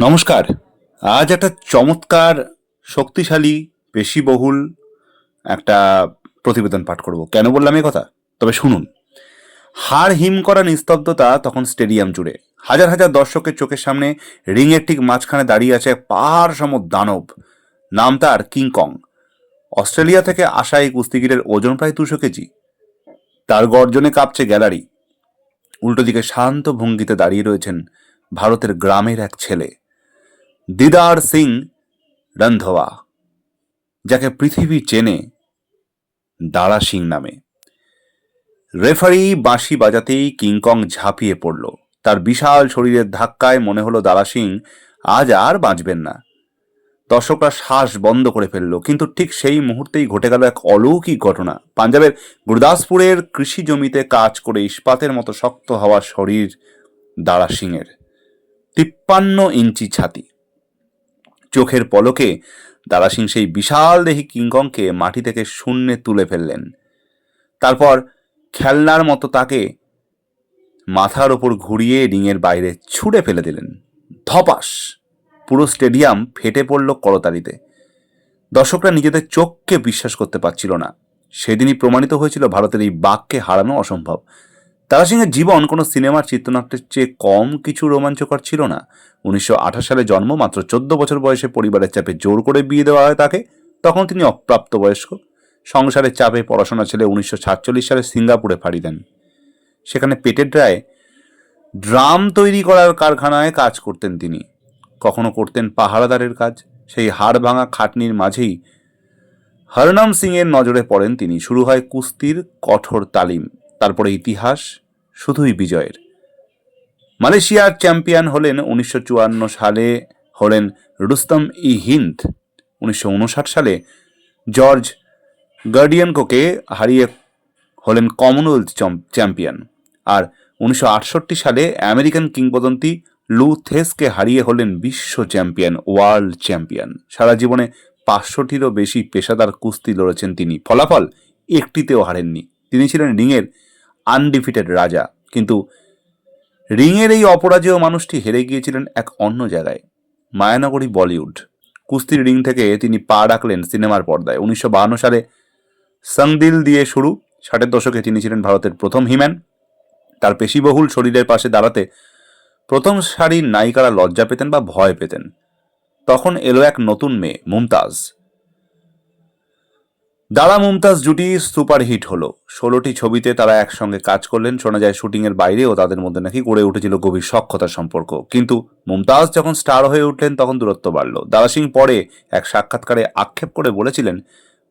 নমস্কার। আজ একটা চমৎকার, শক্তিশালী, পেশিবহুল একটা প্রতিবেদন পাঠ করব। কেন বললাম এ কথা? তবে শুনুন। হাড় হিম করা নিস্তব্ধতা তখন স্টেডিয়াম জুড়ে। হাজার হাজার দর্শকের চোখের সামনে রিংয়ের ঠিক মাঝখানে দাঁড়িয়ে আছে পাহাড় সম দানব। নাম তার কিংকং অস্ট্রেলিয়া থেকে আসা এই কুস্তিগিরের ওজন প্রায় দুশো কেজি। তার গর্জনে কাঁপছে গ্যালারি। উল্টো দিকে শান্ত ভঙ্গিতে দাঁড়িয়ে রয়েছেন ভারতের গ্রামের এক ছেলে। দিদার সিং রন্ধোয়া যাকে পৃথিবী চেনে দারা সিং নামে। রেফারি বাঁশি বাজাতেই কিংকং ঝাঁপিয়ে পড়ল। তার বিশাল শরীরের ধাক্কায় মনে হলো দারা সিং আজ আর বাঁচবেন না। দর্শকরা শ্বাস বন্ধ করে ফেলল, কিন্তু ঠিক সেই মুহূর্তেই ঘটে গেল এক অলৌকিক ঘটনা। পাঞ্জাবের গুরদাসপুরের কৃষি জমিতে কাজ করে ইস্পাতের মতো শক্ত হওয়া শরীর দারা সিংয়ের। তিপ্পান্ন ইঞ্চি ছাতি। চোখের পলকে দারা সিং সেই বিশাল দেহি কিংকংকে মাটি থেকে শূন্যে তুলে ফেললেন। তারপর খেলনার মতো তাকে মাথার ওপর ঘুরিয়ে রিংয়ের বাইরে ছুঁড়ে ফেলে দিলেন। ধপাস! পুরো স্টেডিয়াম ফেটে পড়ল করতালিতে। দর্শকরা নিজেদের চোখকে বিশ্বাস করতে পারছিল না। সেদিনই প্রমাণিত হয়েছিল ভারতের এই বাঘকে হারানো অসম্ভব। তারা সিংয়ের জীবন কোনো সিনেমার চিত্রনাট্যের চেয়ে কম কিছু রোমাঞ্চকর ছিল না। উনিশশো আঠাশ সালে জন্ম, মাত্র চোদ্দ বছর বয়সে পরিবারের চাপে জোর করে বিয়ে দেওয়া হয় তাকে। তখন তিনি অপ্রাপ্তবয়স্ক। সংসারের চাপে পড়াশোনা ছেলে উনিশশো সালে সিঙ্গাপুরে ফাড়ি দেন। সেখানে পেটের ড্রায় ড্রাম তৈরি করার কারখানায় কাজ করতেন তিনি। কখনো করতেন পাহারাদারের কাজ। সেই হাড় ভাঙা খাটনির মাঝেই হরনাম সিংয়ের নজরে পড়েন তিনি। শুরু হয় কুস্তির কঠোর তালিম। তারপরে ইতিহাস শুধুই বিজয়ের। মালয়েশিয়ার চ্যাম্পিয়ন হলেন উনিশশো চুয়ান্ন সালে হলেন রুস্তম ই হিন্দ, উনিশশো উনষাট সালে জর্জ গার্ডিয়ানকোকে হারিয়ে হলেন কমনওয়েলথ চ্যাম্পিয়ন। আর উনিশশো আটষট্টি সালে আমেরিকান কিংবদন্তি লু থেসকে হারিয়ে হলেন বিশ্ব চ্যাম্পিয়ন, ওয়ার্ল্ড চ্যাম্পিয়ন। সারা জীবনে পাঁচশোটিরও বেশি পেশাদার কুস্তি লড়েছেন তিনি। ফলাফল একটিতেও হারেননি। তিনি ছিলেন রিংয়ের আনডিফিটেড রাজা। কিন্তু রিংয়ের এই অপরাজেয় মানুষটি হেরে গিয়েছিলেন এক অন্য জায়গায়, মায়ানগরী বলিউড। কুস্তির রিং থেকে তিনি পা রাখলেন সিনেমার পর্দায়। উনিশশো সালে সংদিল দিয়ে শুরু। ষাটের দশকে তিনি ছিলেন ভারতের প্রথম হিম্যান। তার পেশিবহুল শরীরের পাশে দাঁড়াতে প্রথম সারির নায়িকারা লজ্জা পেতেন বা ভয় পেতেন। তখন এলো এক নতুন মেয়ে, মুমতাজ। দাদা মুমতাজ জুটি সুপারহিট হলো। ষোলোটি ছবিতে তারা একসঙ্গে কাজ করলেন। শোনা যায় শুটিংয়ের বাইরেও তাদের মধ্যে নাকি গড়ে উঠেছিল গভীর সক্ষতার সম্পর্ক। কিন্তু মুমতাজ যখন স্টার হয়ে উঠলেন, তখন দূরত্ব বাড়ল। দাদা সিং পরে এক সাক্ষাৎকারে আক্ষেপ করে বলেছিলেন,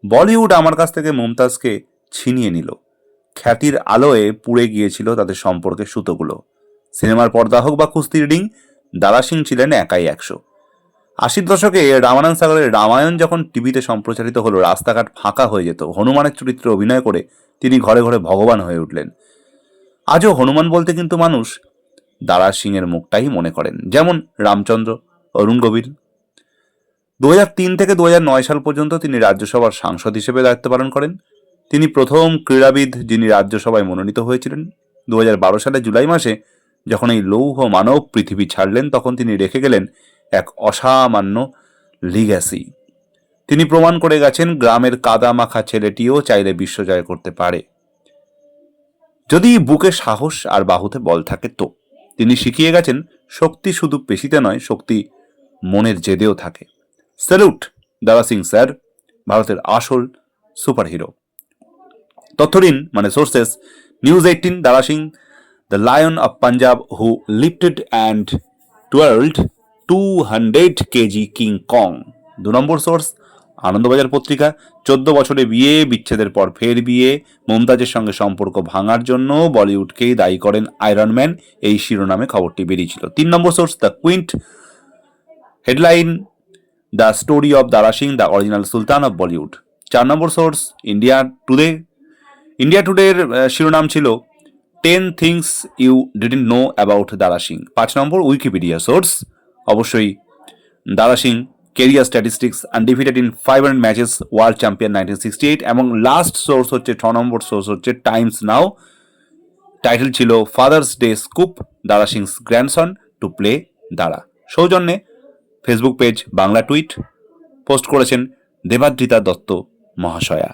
বলিউড আমার কাছ থেকে মুমতাজকে ছিনিয়ে নিল। খ্যাতির আলোয় পুড়ে গিয়েছিল তাদের সম্পর্কে সুতোগুলো। সিনেমার পর্দা হোক বা কুস্তির রিং, দাদা সিং ছিলেন একাই একশো। আশির দশকে রামানন্দ সাগরের রামায়ণ যখন টিভিতে সম্প্রচারিত হলো, রাস্তাঘাট ফাঁকা হয়ে যেত। হনুমানের চরিত্রে অভিনয় করে তিনি ঘরে ঘরে ভগবান হয়ে উঠলেন। আজও হনুমান বলতে কিন্তু মানুষ দারা সিংয়ের মুখটাই মনে করেন, যেমন রামচন্দ্র, অরুণ গভীর। দু তিন থেকে দু নয় সাল পর্যন্ত তিনি রাজ্যসভার সাংসদ হিসেবে দায়িত্ব পালন করেন। তিনি প্রথম ক্রীড়াবিদ যিনি রাজ্যসভায় মনোনীত হয়েছিলেন। দু সালে জুলাই মাসে যখন এই লৌহ মানব পৃথিবী ছাড়লেন, তখন তিনি রেখে গেলেন এক অসামান্য লিগ্যাসি তিনি প্রমাণ করে গেছেন গ্রামের কাদা মাখা ছেলেটিও চাইলে বিশ্ব জয় করতে পারে। যদি বুকে সাহস আর বাহুতে বল থাকে তো। তিনি শিখিয়ে গেছেন, শক্তি শুধু পেশিতে নয়, শক্তি মনের জেদেও থাকে। স্যালুট দারা সিং স্যার, ভারতের আসল সুপারহিরো। তথ্য দিন মানে sources, news eighteen Dara Singh, the lion of Punjab who lifted and twirled two hundred KG King Kong দু নম্বর সোর্স আনন্দবাজার পত্রিকা, চোদ্দ বছরে বিয়ে, বিচ্ছেদের পর ফের বিয়ে, মমতাজের সঙ্গে সম্পর্ক ভাঙার জন্য বলিউডকেই দায়ী করেন আয়রন ম্যান এই শিরোনামে খবরটি বেরিয়েছিল। তিন নম্বর source the Quint headline the story of Dara Singh the original sultan of Bollywood চার নম্বর সোর্স ইন্ডিয়া টুডে ইন্ডিয়া টুডের শিরোনাম ছিল ten things you didn't know about Dara Singh পাঁচ নম্বর উইকিপিডিয়া সোর্স অবশ্যই Dara Singh career statistics undefeated in five hundred matches world champion nineteen sixty eight এবং last source হচ্ছে, ছ নম্বর সোর্স হচ্ছে টাইমস নাও টাইটেল ছিল father's day scoop Dara Singh's grandson to play Dara সৌজন্যে Facebook page Bangla tweet post করেছেন দেবাদ্রিতা দত্ত মহাশয়া।